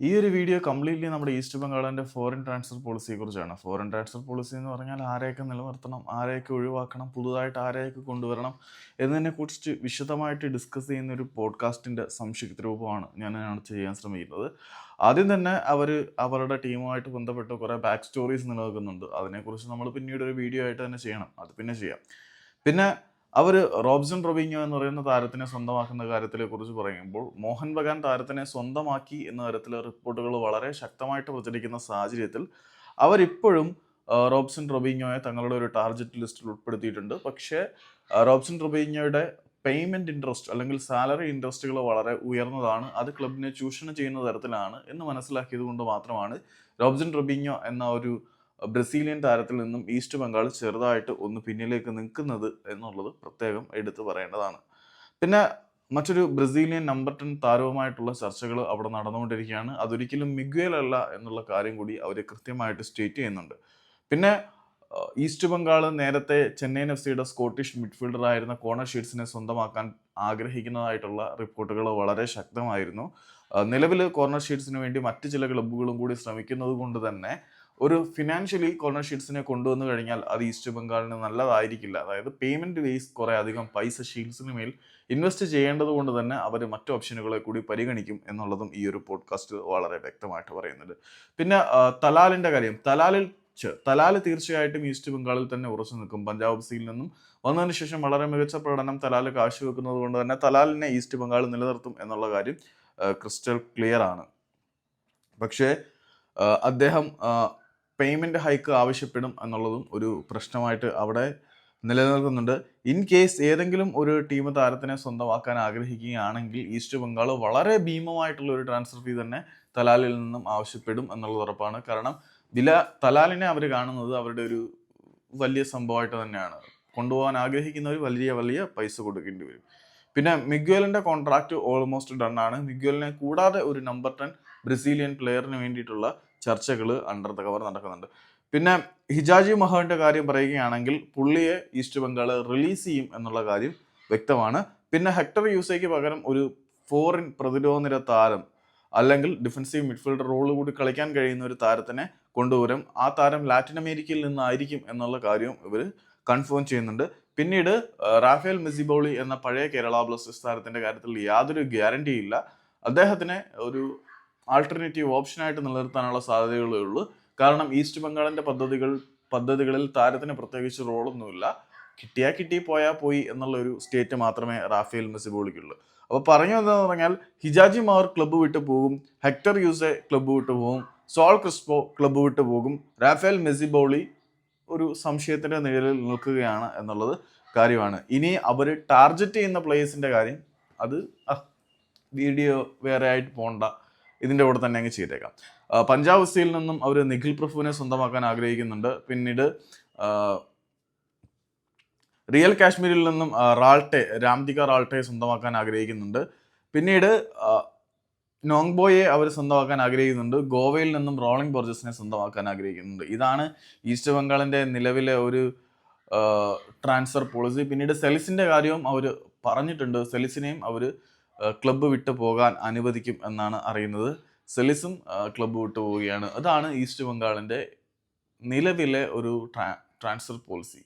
ഈ ഒരു video completely നമ്മുടെ ഈസ്റ്റ് ബംഗാളിന്റെ ഫോറിൻ ട്രാൻസ്ഫർ പോളിസിയെ കുറിച്ചാണ്. ഫോറിൻ ട്രാൻസ്ഫർ പോളിസി എന്ന് പറഞ്ഞാൽ ആരെയൊക്കെ നിലനിർത്തണം ആരെയൊക്കെ ഒഴിവാക്കണം പുതുതായിട്ട് ആരെയൊക്കെ കൊണ്ടുവരണം എന്നതിനെ കുറിച്ച് വിശദമായിട്ട് ഡിസ്കസ് ചെയ്യുന്ന ഒരു പോഡ്കാസ്റ്റിന്റെ സംക്ഷിപ്ത രൂപമാണ് ഞാൻ ചെയ്യാൻ ശ്രമിക്കുന്നത്. ആദ്യം തന്നെ അവർ അവരുടെ ടീമുമായിട്ട് ബന്ധപ്പെട്ട് കുറേ ബാക്ക് സ്റ്റോറീസ് നിലനിൽക്കുന്നുണ്ട്. അതിനെക്കുറിച്ച് നമ്മൾ പിന്നീട് ഒരു വീഡിയോ ആയിട്ട് തന്നെ ചെയ്യണം. അത് പിന്നെ ചെയ്യാം. പിന്നെ അവർ റോബ്സൺ റൊബിഞ്ഞോ എന്ന് പറയുന്ന താരത്തിനെ സ്വന്തമാക്കുന്ന കാര്യത്തിലെ കുറിച്ച് പറയുമ്പോൾ മോഹൻ ബഗാൻ താരത്തിനെ സ്വന്തമാക്കി എന്ന തരത്തിലെ റിപ്പോർട്ടുകൾ വളരെ ശക്തമായിട്ട് പ്രചരിക്കുന്ന സാഹചര്യത്തിൽ അവരിപ്പോഴും റോബ്സൺ റൊബിഞ്ഞോയെ തങ്ങളുടെ ഒരു ടാർജറ്റ് ലിസ്റ്റിൽ ഉൾപ്പെടുത്തിയിട്ടുണ്ട്. പക്ഷേ റോബ്സൺ റൊബിഞ്ഞോയുടെ പേയ്മെന്റ് ഇൻട്രസ്റ്റ് അല്ലെങ്കിൽ സാലറി ഇൻട്രസ്റ്റുകൾ വളരെ ഉയർന്നതാണ്. അത് ക്ലബിനെ ചൂഷണം ചെയ്യുന്ന തരത്തിലാണ് എന്ന് മനസ്സിലാക്കിയത് കൊണ്ട് മാത്രമാണ് റോബ്സൺ റൊബിഞ്ഞോ എന്ന ഒരു ബ്രസീലിയൻ താരത്തിൽ നിന്നും ഈസ്റ്റ് ബംഗാൾ ചെറുതായിട്ട് ഒന്ന് പിന്നിലേക്ക് നിൽക്കുന്നത് എന്നുള്ളത് പ്രത്യേകം എടുത്തു പറയേണ്ടതാണ്. പിന്നെ മറ്റൊരു ബ്രസീലിയൻ നമ്പർ ടെൻ താരവുമായിട്ടുള്ള ചർച്ചകൾ അവിടെ നടന്നുകൊണ്ടിരിക്കുകയാണ്. അതൊരിക്കലും മിഗ്വേൽ അല്ല എന്നുള്ള കാര്യം കൂടി അവർ കൃത്യമായിട്ട് സ്റ്റേറ്റ് ചെയ്യുന്നുണ്ട്. പിന്നെ ഈസ്റ്റ് ബംഗാൾ നേരത്തെ ചെന്നൈയിൻ എഫ് സിയുടെ സ്കോട്ടിഷ് മിഡ്ഫീൽഡർ ആയിരുന്ന കോണർ ഷീറ്റ്സിനെ സ്വന്തമാക്കാൻ ആഗ്രഹിക്കുന്നതായിട്ടുള്ള റിപ്പോർട്ടുകൾ വളരെ ശക്തമായിരുന്നു. നിലവിൽ കോർണർ ഷീറ്റ്സിന് വേണ്ടി മറ്റ് ചില ക്ലബ്ബുകളും കൂടി ശ്രമിക്കുന്നത് കൊണ്ട് തന്നെ ഒരു ഫിനാൻഷ്യലി ഷീറ്റ്സിനെ കൊണ്ടുവന്നു കഴിഞ്ഞാൽ അത് ഈസ്റ്റ് ബംഗാളിന് നല്ലതായിരിക്കില്ല. അതായത് പേയ്മെന്റ് വേസ് കുറെ അധികം പൈസ ഷീൽസിന് മേൽ ഇൻവെസ്റ്റ് ചെയ്യേണ്ടത് കൊണ്ട് തന്നെ അവർ മറ്റു ഓപ്ഷനുകളെ കൂടി പരിഗണിക്കും എന്നുള്ളതും ഈ ഒരു പോഡ്കാസ്റ്റ് വളരെ വ്യക്തമായിട്ട് പറയുന്നുണ്ട്. പിന്നെ തലാലിന്റെ കാര്യം. തലാലിൽ തലാൽ തീർച്ചയായിട്ടും ഈസ്റ്റ് ബംഗാളിൽ തന്നെ ഉറച്ചു നിൽക്കും. പഞ്ചാബ് സിയിൽ നിന്നും വന്നതിന് ശേഷം വളരെ മികച്ച പ്രകടനം തലാൽ കാഴ്ചവെക്കുന്നത് കൊണ്ട് തന്നെ തലാലിനെ ഈസ്റ്റ് ബംഗാൾ നിലനിർത്തും എന്നുള്ള കാര്യം ക്രിസ്റ്റൽ ക്ലിയർ ആണ്. പക്ഷേ അദ്ദേഹം പേയ്മെന്റ് ഹൈക്ക് ആവശ്യപ്പെടും എന്നുള്ളതും ഒരു പ്രശ്നമായിട്ട് അവിടെ നിലനിൽക്കുന്നുണ്ട്. ഇൻ കേസ് ഏതെങ്കിലും ഒരു ടീം താരത്തിനെ സ്വന്തമാക്കാൻ ആഗ്രഹിക്കുകയാണെങ്കിൽ ഈസ്റ്റ് ബംഗാൾ വളരെ ഭീമമായിട്ടുള്ള ഒരു ട്രാൻസ്ഫർ ഫീ തന്നെ തലാലിൽ നിന്നും ആവശ്യപ്പെടും എന്നുള്ളത് ഉറപ്പാണ്. കാരണം വില തലാലിനെ അവർ കാണുന്നത് അവരുടെ ഒരു വലിയ സംഭവമായിട്ട് തന്നെയാണ്. കൊണ്ടുപോകാൻ ആഗ്രഹിക്കുന്നവർ വലിയ വലിയ പൈസ കൊടുക്കേണ്ടി വരും. പിന്നെ മിഗ്വലിന്റെ കോൺട്രാക്ട് ഓൾമോസ്റ്റ് ഡൺ ആണ്. മിഗ്വലിനെ കൂടാതെ ഒരു നമ്പർ ടെൻ ബ്രസീലിയൻ പ്ലെയറിന് വേണ്ടിയിട്ടുള്ള ചർച്ചകൾ അണ്ടർ ദ കവർ നടക്കുന്നുണ്ട്. പിന്നെ ഹിജാജി മഹറിന്റെ കാര്യം പറയുകയാണെങ്കിൽ പുള്ളിയെ ഈസ്റ്റ് ബംഗാൾ റിലീസ് ചെയ്യും എന്നുള്ള കാര്യം വ്യക്തമാണ്. പിന്നെ ഹെക്ടർ യൂസയ്ക്ക് പകരം ഒരു ഫോറിൻ പ്രതിരോധ നിര താരം അല്ലെങ്കിൽ ഡിഫൻസീവ് മിഡ്ഫീൽഡർ റോൾ കൂടി കളിക്കാൻ കഴിയുന്ന ഒരു താരത്തിനെ കൊണ്ടുവരും. ആ താരം ലാറ്റിൻ അമേരിക്കയിൽ നിന്നായിരിക്കും എന്നുള്ള കാര്യവും ഇവർ കൺഫേം ചെയ്യുന്നുണ്ട്. പിന്നീട് റാഫേൽ മെസിബോളി എന്ന പഴയ കേരള ബ്ലാസ്റ്റേഴ്സ് താരത്തിന്റെ കാര്യത്തിൽ യാതൊരു ഗ്യാരണ്ടി ഇല്ല. അദ്ദേഹത്തിനെ ഒരു ആൾട്ടർനേറ്റീവ് ഓപ്ഷനായിട്ട് നിലനിർത്താനുള്ള സാധ്യതകളേ ഉള്ളൂ. കാരണം ഈസ്റ്റ് ബംഗാളിന്റെ പദ്ധതികൾ പദ്ധതികളിൽ താരത്തിന് പ്രത്യേകിച്ച് റോളൊന്നുമില്ല. കിട്ടിയാൽ കിട്ടി പോയാൽ പോയി എന്നുള്ള ഒരു സ്റ്റേറ്റ് മാത്രമേ റാഫേൽ മെസ്സിബോളിക്കുള്ളൂ അപ്പോൾ പറഞ്ഞു എന്താന്ന് പറഞ്ഞാൽ ഹിജാജി മാർ ക്ലബ്ബ് വിട്ട് പോകും ഹെക്ടർ യൂസെ ക്ലബ്ബ് വിട്ട് പോകും സോൾ ക്രിസ്പോ ക്ലബ്ബ് വിട്ട് പോകും. റാഫേൽ മെസ്സിബോളി ഒരു സംശയത്തിന്റെ നിഴലിൽ നിൽക്കുകയാണ് എന്നുള്ളത് കാര്യമാണ്. ഇനി അവർ ടാർഗറ്റ് ചെയ്യുന്ന പ്ലേയേഴ്സിന്റെ കാര്യം അത് വീഡിയോ വേറെ ആയിട്ട് പോണ്ട. ഇതിന്റെ കൂടെ തന്നെ അങ്ങ് ചെയ്തേക്കാം. പഞ്ചാബ് എഫ്സിയിൽ നിന്നും അവർ നിഖിൽ പ്രഭുവിനെ സ്വന്തമാക്കാൻ ആഗ്രഹിക്കുന്നുണ്ട്. പിന്നീട് റിയൽ കാശ്മീരിൽ നിന്നും റാൾട്ടെ രാംദിക റാൾട്ടെ സ്വന്തമാക്കാൻ ആഗ്രഹിക്കുന്നുണ്ട്. പിന്നീട് നോങ്ബോയെ അവർ സ്വന്തമാക്കാൻ ആഗ്രഹിക്കുന്നുണ്ട്. ഗോവയിൽ നിന്നും റോളിംഗ് ബോർജസിനെ സ്വന്തമാക്കാൻ ആഗ്രഹിക്കുന്നുണ്ട്. ഇതാണ് ഈസ്റ്റ് ബംഗാളിന്റെ നിലവിലെ ഒരു ട്രാൻസ്ഫർ പോളിസി. പിന്നീട് സെലിസിന്റെ കാര്യവും അവർ പറഞ്ഞിട്ടുണ്ട്. സെലിസിനെയും അവർ ക്ലബ്ബ് വിട്ടു പോകാൻ അനുവദിക്കും എന്നാണ് അറിയുന്നത്. സെലിസും ക്ലബ്ബ് വിട്ടു പോവുകയാണ്. അതാണ് ഈസ്റ്റ് ബംഗാളിന്റെ നിലവിലെ ഒരു ട്രാൻസ്ഫർ പോളിസി